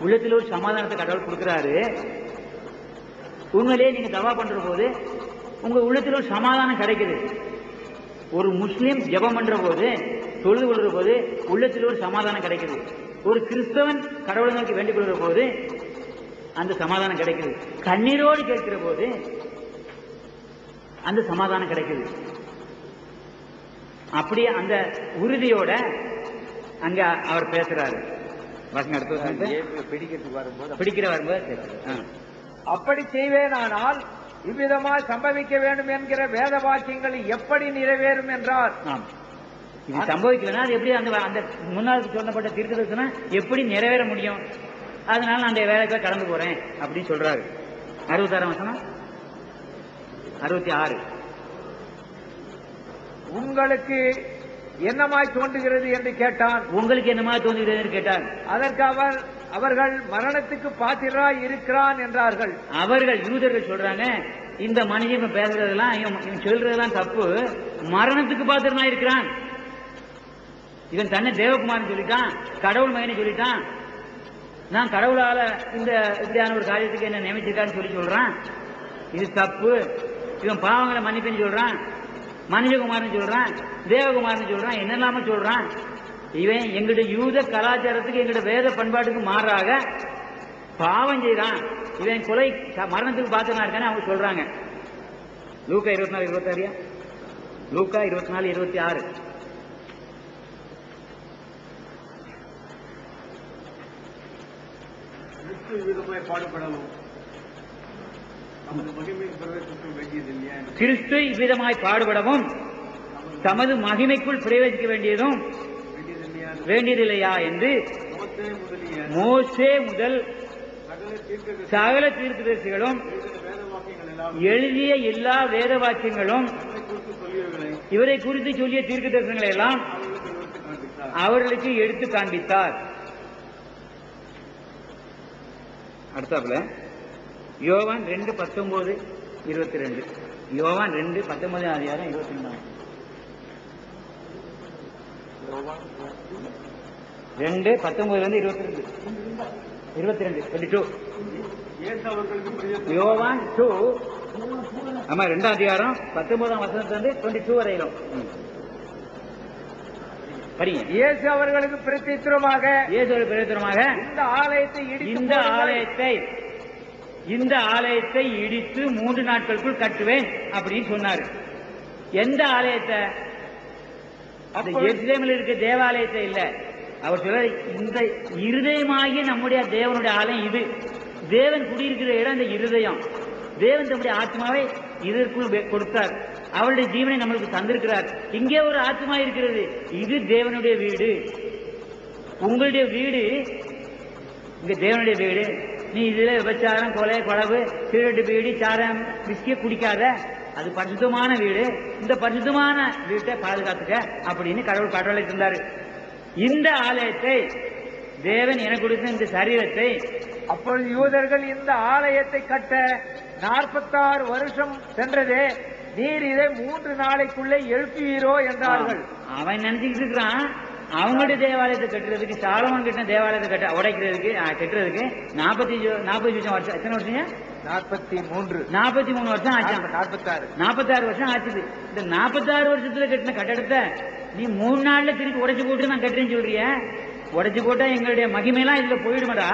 உள்ளத்தில் ஒரு சமாதானத்தை கடவுள் கொடுக்கிறாரு. உண்மையிலேயே நீங்க தவா பண்ற போது உங்க உள்ளத்தில் ஒரு சமாதானம் கிடைக்குது. ஒரு முஸ்லீம் ஜெபம் பண்ற போது தொழுது கொள்ற போது உள்ளத்தில் ஒரு சமாதானம் கிடைக்குது. ஒரு கிறிஸ்தவன் கடவுளை நோக்கி வேண்டிக் கொள்கிற போது அந்த சமாதானம் கிடைக்குது. கண்ணீரோடு கேட்கிற போது அந்த சமாதானம் கிடைக்குது. அப்படியே அந்த உறுதியோட அங்க அவர் பேசுறாரு. வசனம் அடுத்த பிடிக்கிறதுக்கு வரும்போது பிடிக்கிற. அப்படி செய்வேனானால் இவ்விதமாய் சம்பவிக்க வேண்டும் என்கிற வேத வாக்கியங்கள் எப்படி நிறைவேறும் என்றார்? ஆம். இது சம்பவிக்கலன்னா அது எப்படி அந்த அந்த முன்னாள் சொல்லப்பட்ட தீர்க்க தரிசனம் எப்படி நிறைவேற முடியும்? அதனால நான் அந்த வேலைக்கு கடந்து போறேன் அப்படின்னு சொல்றாரு. அறுபத்தாறாம் வசனம்? அறுபத்தி ஆறு. உங்களுக்கு என்னமாய் தோன்றுகிறது என்று கேட்டான். உங்களுக்கு என்னமா தோன்றுகிறது கேட்டார் அதற்கு அவர் அவர்கள் மரணத்துக்கு பாத்திராய் இருக்கிறான் என்றார்கள். அவர்கள் யூதர்கள் சொல்றாங்க இந்த மனிதன் இப்ப பேசுறதெல்லாம் இவன் சொல்றதெல்லாம் தப்பு. மரணத்துக்கு பாத்திரமா இருக்கிறான். இவன் தன்னை தேவகுமாரன் சொல்லிட்டான் கடவுள் மகனை சொல்லிட்டான். நான் கடவுளால இந்த இப்படியான ஒரு காரியத்துக்கு என்ன நியமிச்சிருக்கான்னு சொல்லி சொல்றான். இது தப்பு. இவன் பாவங்களை மன்னிப்பேன்னு சொல்றான். மனிதகுமாரன் சொல்றான் தேவகுமாரன் சொல்றான் என்னெல்லாம சொல்றான்? இவன் எங்கிட்ட யூத கலாச்சாரத்துக்கு எங்கிட்ட வேத பண்பாட்டுக்கு மாறாக பாவம் செய்தான் இவன் கொலை மரணத்துக்கு பாத்திரமா இருக்கானே அவங்க சொல்றாங்க. லூக்கா இருபத்தி நாலு இருபத்தாறியா? லூக்கா இருபத்தி நாலு இருபத்தி ஆறு. பாடுபடணும். கிறிஸ்து இவ்விதமாய் பாடுபடவும் தமது மகிமைக்குள் பிரவேசிக்க வேண்டியதும் வேண்டியதில்லையா என்று மோசே முதல் சகல தீர்க்க தீர்க்கதரிசிகளும் எழுதிய எல்லா வேத வாக்கியங்களும் இவரை குறித்து சொல்லிய தீர்க்க தரிசனங்களை எல்லாம் அவர்களுக்கு காண்பித்தார் எடுத்து காண்பித்தார். அடுத்தாப்புல யோவான் ரெண்டு பத்தொன்பது இருபத்தி ரெண்டு யோவான் ரெண்டு பத்தொன்பது அதிகாரம் இருபத்தி ரெண்டாம் ரெண்டு பத்தொன்பதுல இருந்து இருபத்தி ரெண்டு இருபத்தி ரெண்டு டுவெண்ட்டி டூ இயேசு யோவான் டூ ஆமா ரெண்டாம் அதிகாரம் பத்தொன்பதாம் வசனத்துல இருந்து டுவெண்ட்டி டூ வரையிலும். படிங்க. இயேசு அவர்களுக்கு பிரத்தித்திரமாக இயேசுவோட பிரயோஜனமாக இந்த ஆலயத்தை இந்த. ஆலயத்தை இந்த ஆலயத்தை இடித்து மூன்று நாட்களுக்குள் கட்டுவேன் அப்படின்னு சொன்னாரு. எந்த ஆலயத்தை? எருசலேமில் இருக்க தேவாலயத்தை இல்ல. அவர் சொல்ற இந்த இருதயமாகிய நம்முடைய தேவனுடைய ஆலயம் இது. தேவன் குடியிருக்கிற இடம் இந்த இருதயம். தேவன் தம்முடைய ஆத்மாவை இதற்குள் கொடுத்தார். அவருடைய ஜீவனை நம்மளுக்கு தந்திருக்கிறார். இங்கே ஒரு ஆத்மா இருக்கிறது. இது தேவனுடைய வீடு. உங்களுடைய வீடு இங்க தேவனுடைய வீடு. நீ இதுல விபச்சாரம் கொலை கொலவு திருட்டு பீடி சாரம் விஸ்கிய குடிக்காத. அது பரிசுத்தமான வீடு. இந்த பரிசுத்தமான வீட்டை பாதுகாத்துக்க அப்படின்னு கடவுள் கட்டளை தந்தாரு. இந்த ஆலயத்தை தேவன் எனக்கு கொடுத்த இந்த சரீரத்தை அப்பொழுது யூதர்கள் இந்த ஆலயத்தை கட்ட நாற்பத்தாறு வருஷம் சென்றதே நீர் இதை மூன்று நாளைக்குள்ளே எழுப்புவீரோ என்றார்கள். அவன் நினைச்சுக்கிட்டு இருக்கிறான் அவங்களுடைய தேவாலயத்தை கட்டுறதுக்கு சாலமன் கட்டின தேவாலயத்தை கட்ட உடைக்கிறதுக்கு கட்டுறதுக்கு நாற்பத்தி நாற்பது வருஷம் எத்தனை வருஷம் நாற்பத்தி மூன்று. நாற்பத்தி மூணு வருஷம் ஆச்சான் நாற்பத்தாறு. நாற்பத்தாறு வருஷம் ஆச்சுது. இந்த நாற்பத்தாறு வருஷத்துல கட்டின கட்டடத்தை நீ மூணு நாள்ல திருப்பி உடைச்சு போட்டு நான் கட்டுறேன்னு சொல்றிய? உடைச்சு போட்டா எங்களுடைய மகிமையெல்லாம் இதுல போயிடுமாடா.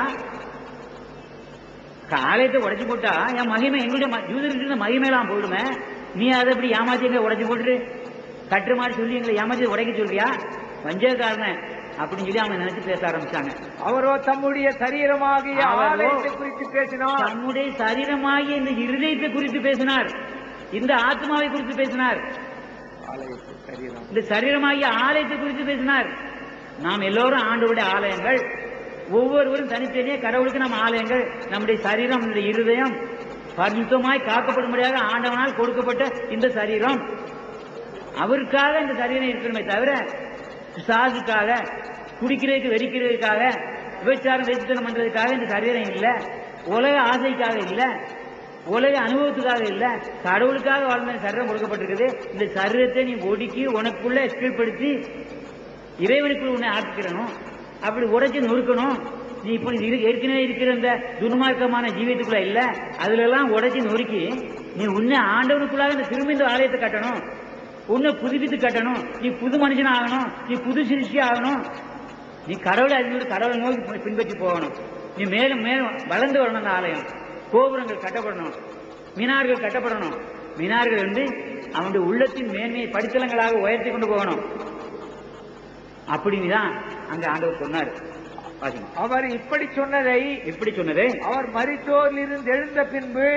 காலையத்தை உடைச்சு போட்டா என் மகிமை எங்களுடைய இருந்த மகிமையெல்லாம் போயிடுமே. நீ அதை இப்படி ஏமாத்தி எங்களை உடைச்சு போட்டுட்டு கட்டுற மாதிரி சொல்லி எங்களை ஏமாத்தி உடைக்க சொல்றியா? வஞ்சகாரன் அப்படின்னு சொல்லி அவங்க நினைச்சு பேச ஆரம்பிச்சாங்க. அவரோ தம்முடைய சரீரமாகிய ஆலயத்தை குறித்து பேசினார். தம்முடைய சரீரமாகிய இந்த இருதயத்தை குறித்து பேசினார். இந்த ஆத்மாவை குறித்து பேசினார். இந்த சரீரமாகிய ஆலயத்தை குறித்து பேசினார். நாம் எல்லோரும் ஆண்டவருடைய ஆலயங்கள். ஒவ்வொருவரும் தனித்தனியே கடவுளுக்கு நம்ம ஆலயங்கள். நம்முடைய சரீரம் நம்முடைய இருதயம் பரிசுத்தமாய் காக்கப்படும்படியாக ஆண்டவனால் கொடுக்கப்பட்ட இந்த சரீரம். அவருக்காக இந்த சரீரம் இருக்கணுமே தவிர சாதுக்காக குடிக்கிறதுக்கு வெடிக்கிறதுக்காக விபச்சாரம் வெற்றித்தனம் பண்றதுக்காக இந்த சரீரம் இல்லை. உலக ஆசைக்காக இல்லை. உலக அனுபவத்துக்காக இல்லை. கடவுளுக்காக வாழ்ந்த சரீரம் கொடுக்கப்பட்டிருக்குது. இந்த சரீரத்தை நீ ஒடுக்கி உனக்குள்ள கீழ்ப்படுத்தி இறைவனுக்குள் உன்னை ஆக்கிக்கிறணும் அப்படி உடைச்சி நொறுக்கணும். நீ இப்போ ஏற்கனவே இருக்கிற இந்த துன்மார்க்கமான ஜீவியத்துக்குள்ள இல்லை. அதுல எல்லாம் உடைச்சி நொறுக்கி நீ உன்னை ஆண்டவனுக்குள்ளாக இந்த திரும்ப இந்த ஆலயத்தை கட்டணும். உன்னை புதுப்பித்து கட்டணும். நீ புது மனுஷன் ஆகணும். நீ புது சிருஷ்டி ஆகணும். நீ கடவுளை அறிஞர் கடவுளை நோக்கி பின்பற்றி போகணும். நீ மேலும் மேலும் வளர்ந்து வரணும் அந்த ஆலயம். கோபுரங்கள் கட்டப்படணும். மினார்கள் கட்டப்படணும். மினார்கள் வந்து அவனுடைய உள்ளத்தின் மேன்மையை படித்தளங்களாக உயர்த்தி கொண்டு போகணும். அப்படின்னு தான் அங்க ஆண்டவர் சொன்னார். அவர் இப்படி சொன்னதை எப்படி சொன்னது? அவர் மரித்தோரிலிருந்து எழுந்த பின்பு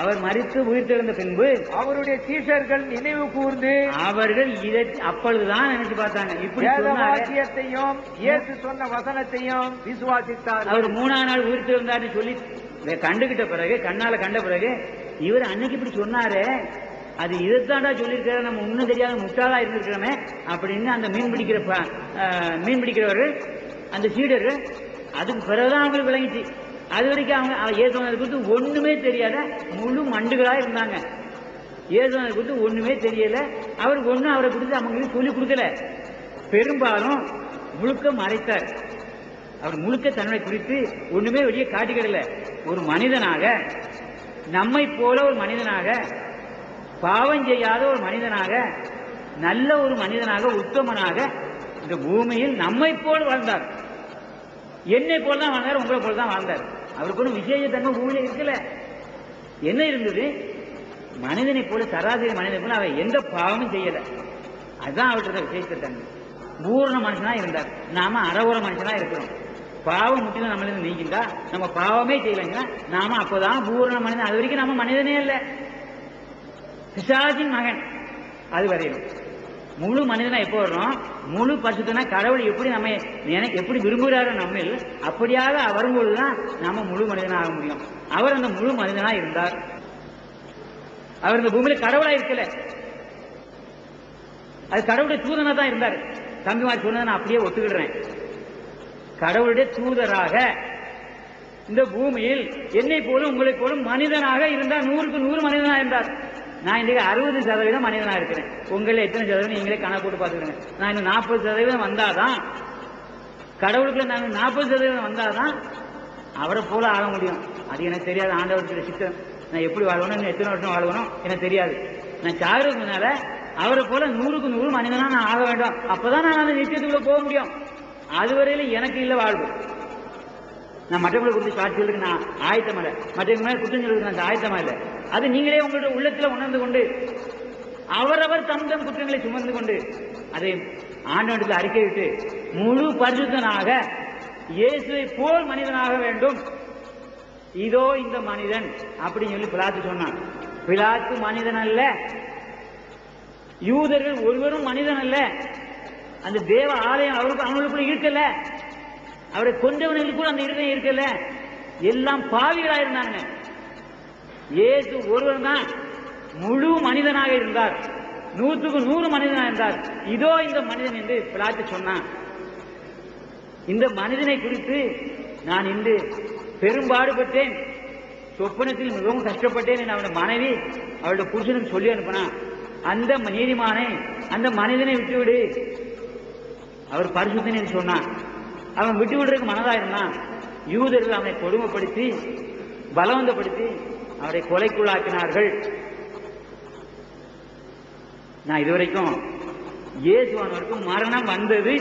அவர் மறித்து உயிர்த்தெழுந்த பின்பு அவருடைய சீஷர்கள் நினைவு கூர்ந்து அவர்கள் இதை அப்பொழுதுதான் நினைச்சு பார்த்தாங்க. இப்படி வாக்கியத்தையும் இயேசு சொன்ன வசனத்தையும் விசுவாசித்தார். அவர் மூணாம் நாள் உயிர்த்தெழுந்தார்னு சொல்லி கண்டுகிட்ட பிறகு கண்ணால கண்ட பிறகு இவர் அன்னைக்கு இப்படி சொன்னாரே. அது இதைத்தாண்டா சொல்லியிருக்காரு நம்ம இன்னும் தெரியாத முட்டாளா இருந்திருக்கிறோமே அப்படின்னு அந்த மீன் பிடிக்கிற மீன் பிடிக்கிறவர்கள் அந்த சீடர்கள் அதுக்கு பிறகுதான் அவங்களுக்கு விளங்கிச்சு. அது வரைக்கும் அவங்க அவ- குறித்து ஒண்ணுமே தெரியாத முழு மண்டுகளா இருந்தாங்க. இயேசுவனை குறித்து ஒண்ணுமே தெரியல. அவருக்கு ஒண்ணும் அவரை குறித்து அவங்களுக்கு சொல்லிக் கொடுக்கல. பெரும்பாலும் முழுக்க மறைத்தார். அவர் முழுக்க தன்னை குறித்து ஒண்ணுமே வெளியே காட்டிக்கிடல ஒரு மனிதனாக நம்மை போல ஒரு மனிதனாக பாவம் செய்யாத ஒரு மனிதனாக நல்ல ஒரு மனிதனாக உத்தமனாக இந்த பூமியில் நம்மை போல் வாழ்ந்தார். என்னை போல் தான் வாழ்ந்தார் உங்களை போல் தான் வாழ்ந்தார். அவருக்கு ஒன்றும் விசேஷ தன்மை பூமியில இருக்கல. என்ன இருந்தது? மனிதனை போல சராசரி மனிதனை போல அவர் எந்த பாவமும் செய்யல. அதுதான் அவர்கிட்ட விசேஷ தன்மை பூரண மனுஷனா இருந்தார். நாம அறவுற மனுஷனா இருக்கிறோம். பாவம் முற்றிலும் நம்மள இருந்து நீங்கிட்டா நம்ம பாவமே செய்யலைங்கன்னா நாம அப்போதான் பூரண மனிதன். அது வரைக்கும் நம்ம மனிதனே இல்லை பிசாசின் மகன். அது வரையிலும். முழு மனிதனா எப்போ வர்றோம் முழு பசுத்தனா கடவுள் எப்படி நம்ம எனக்கு எப்படி விரும்புகிறாரோ நம்ம அப்படியாக வரும்பொழுதுதான் நாம முழு மனிதனா ஆக முடியும். அவர் அந்த முழு மனிதனா இருந்தார். அவர் இந்த பூமியில கடவுளா இருக்கல. அது கடவுளுடைய தூதனா தான் இருந்தார். தம்பிமார் சொன்னதை நான் அப்படியே ஒத்துக்கிடுறேன். கடவுளுடைய தூதராக இந்த பூமியில் என்னை போலும் உங்களை போலும் மனிதனாக இருந்தார். நூறுக்கு நூறு மனிதனாக இருந்தார். நான் இன்றைக்கு அறுபது சதவீதம் மனிதனா இருக்கிறேன். உங்களை எத்தனை சதவீதம் நீங்களே கணக்கு போட்டு பார்த்துக்கிறேன் நான் இன்னும் நாற்பது சதவீதம் வந்தாதான் கடவுளுக்குள்ள நான் நாற்பது சதவீதம் வந்தாதான் அவரை போல ஆக முடியும். அது எனக்கு தெரியாது ஆண்டவருக்கு சித்தம். நான் எப்படி வாழணும் இன்னும் எத்தனை வருஷம் வாழணும் எனக்கு தெரியாது. நான் சாகிறதுனால அவரை போல நூறுக்கு நூறு மனிதனா நான் ஆக வேண்டும். அப்பதான் நான் அந்த நிச்சயத்துக்குள்ள போக முடியும். அதுவரையில எனக்கு இல்லை வாழ்வு. நான் மற்றவங்களை கொடுத்து சாட்சி சொல்றதுக்கு நான் ஆயத்தமா இல்லை. மற்றவங்க குற்றம் சொல்றதுக்கு நான் ஆயத்தமா இல்லை. அது நீங்களே உங்களுடைய உள்ளத்துல உணர்ந்து கொண்டு அவரவர் தம் தம் குற்றங்களை சுமந்து கொண்டு அதை ஆண்டவனத்தில் அறிக்கையிட்டு முழு பரிசுத்தனாக இயேசுவை போல் மனிதனாக வேண்டும். இதோ இந்த மனிதன் அப்படின்னு சொல்லி பிளாத்து சொன்னான். பிளாத்து மனிதன் அல்ல. யூதர்கள் ஒருவரும் மனிதன் அல்ல. அந்த தேவ ஆலயம் அவருக்கு அவங்களுக்குள்ள இருக்கல. அவரை கொண்டவனுக்கு கூட அந்த இருதயம் இருக்கல எல்லாம் பாவிகளாக இருந்தாங்க. இயேசு ஒருவர் தான் முழு மனிதனாக இருந்தார். நூற்றுக்கு நூறு மனிதனாக இருந்தார். இதோ இந்த மனிதன் என்று பிளாட்டு சொன்னான். இந்த மனிதனை குறித்து நான் இன்று பெரும்பாடுபட்டேன் சொப்பனத்தில் மிகவும் கஷ்டப்பட்டேன் என்று அவனுடைய மனைவி அவளுடைய புருஷனுக்கு சொல்லி அனுப்பினான். அந்த நீதிமானை அந்த மனிதனை விட்டுவிடு. அவர் பரிசுத்தன் என்று சொன்னான். அவன் விட்டு விடுறதுக்கு மனதா இருந்தான் யூதர்கள் அவனை கொடுமைப்படுத்தி பலவந்தப்படுத்தி அவரை கொலைக்குள்ளாக்கினார்கள். நான் இதுவரைக்கும் இயேசுவானவருக்கு மரணம் வந்தது.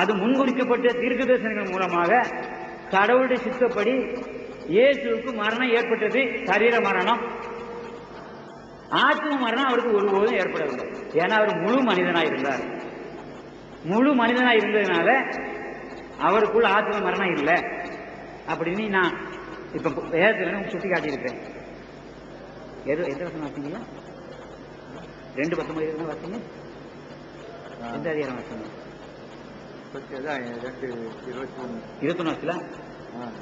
அது முன்குறிக்கப்பட்ட தீர்க்க தரிசனங்கள் மூலமாக கடவுளுடைய சித்தப்படி இயேசுக்கு மரணம் ஏற்பட்டது. சரீர மரணம். ஆத்ம மரணம் அவருக்கு ஒருபோதும் ஏற்படவில்லை. ஏன்னா அவர் முழு மனிதனாக இருந்தார் முழு மனிதனாய் இருந்ததுனால அவருக்குள்ள ஆத்ம மரணம் இல்லை. அப்படின்னு நான் இப்ப வேதத்துல சுட்டி காட்டியிருப்பேன் எது எந்த வருஷம் வாசிங்களா ரெண்டு பத்தொன்பது இருபது வாசிங்க. எந்த அதிகாரம் ரெண்டு இருபத்தி ஒன்று வாசிக்கல?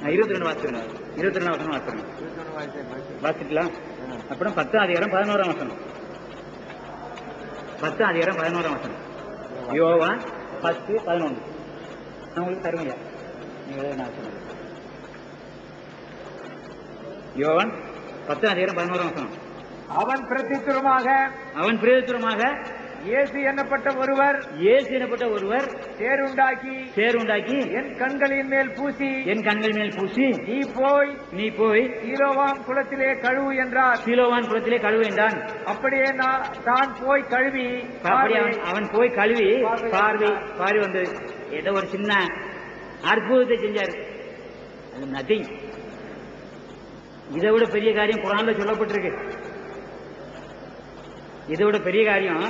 இருபத்தி ரெண்டு வாசிக்கிறேன். இருபத்தி ரெண்டு வருஷம் வாசிக்கிறேன். வாசிக்கலாம் அப்புறம் பத்தாம் அதிகாரம் பதினோராம் வசனம். பத்தாம் அதிகாரம் பதினோராம் வசனம். யோவா பத்து பதினொன்று. நான் உங்களுக்கு தருவையா நீங்களே நான் சொல்லுங்க யோவான் பத்தாம் அதிகாரம் பதினோராம் வசனம். அவன் பிரதித்துவமாக அவன் பிரயோஜனமாக இயேசு என்னப்பட்ட ஒருவர்? இயேசு எனப்பட்ட ஒருவர்? தேருண்டாக்கி சேருண்டாக்கி என் கண்களின் மேல் பூசி என் கண்கள் மேல் பூசி நீ போய் நீ போய் சீலோவாம் குளத்திலே கழுவு என்றார். சீலோவான் குளத்திலே கழுவு என்றான். அப்படியே நான் தான் போய் கழுவி அவன் போய் கழுவி பார்வை பார்வை வந்தது ஏதோ ஒரு சின்ன அற்புதத்தை செஞ்சாரு. நதிங் இதை விட பெரிய காரியம் குரான்ல சொல்லப்பட்டிருக்கு. இதை விட பெரிய காரியம்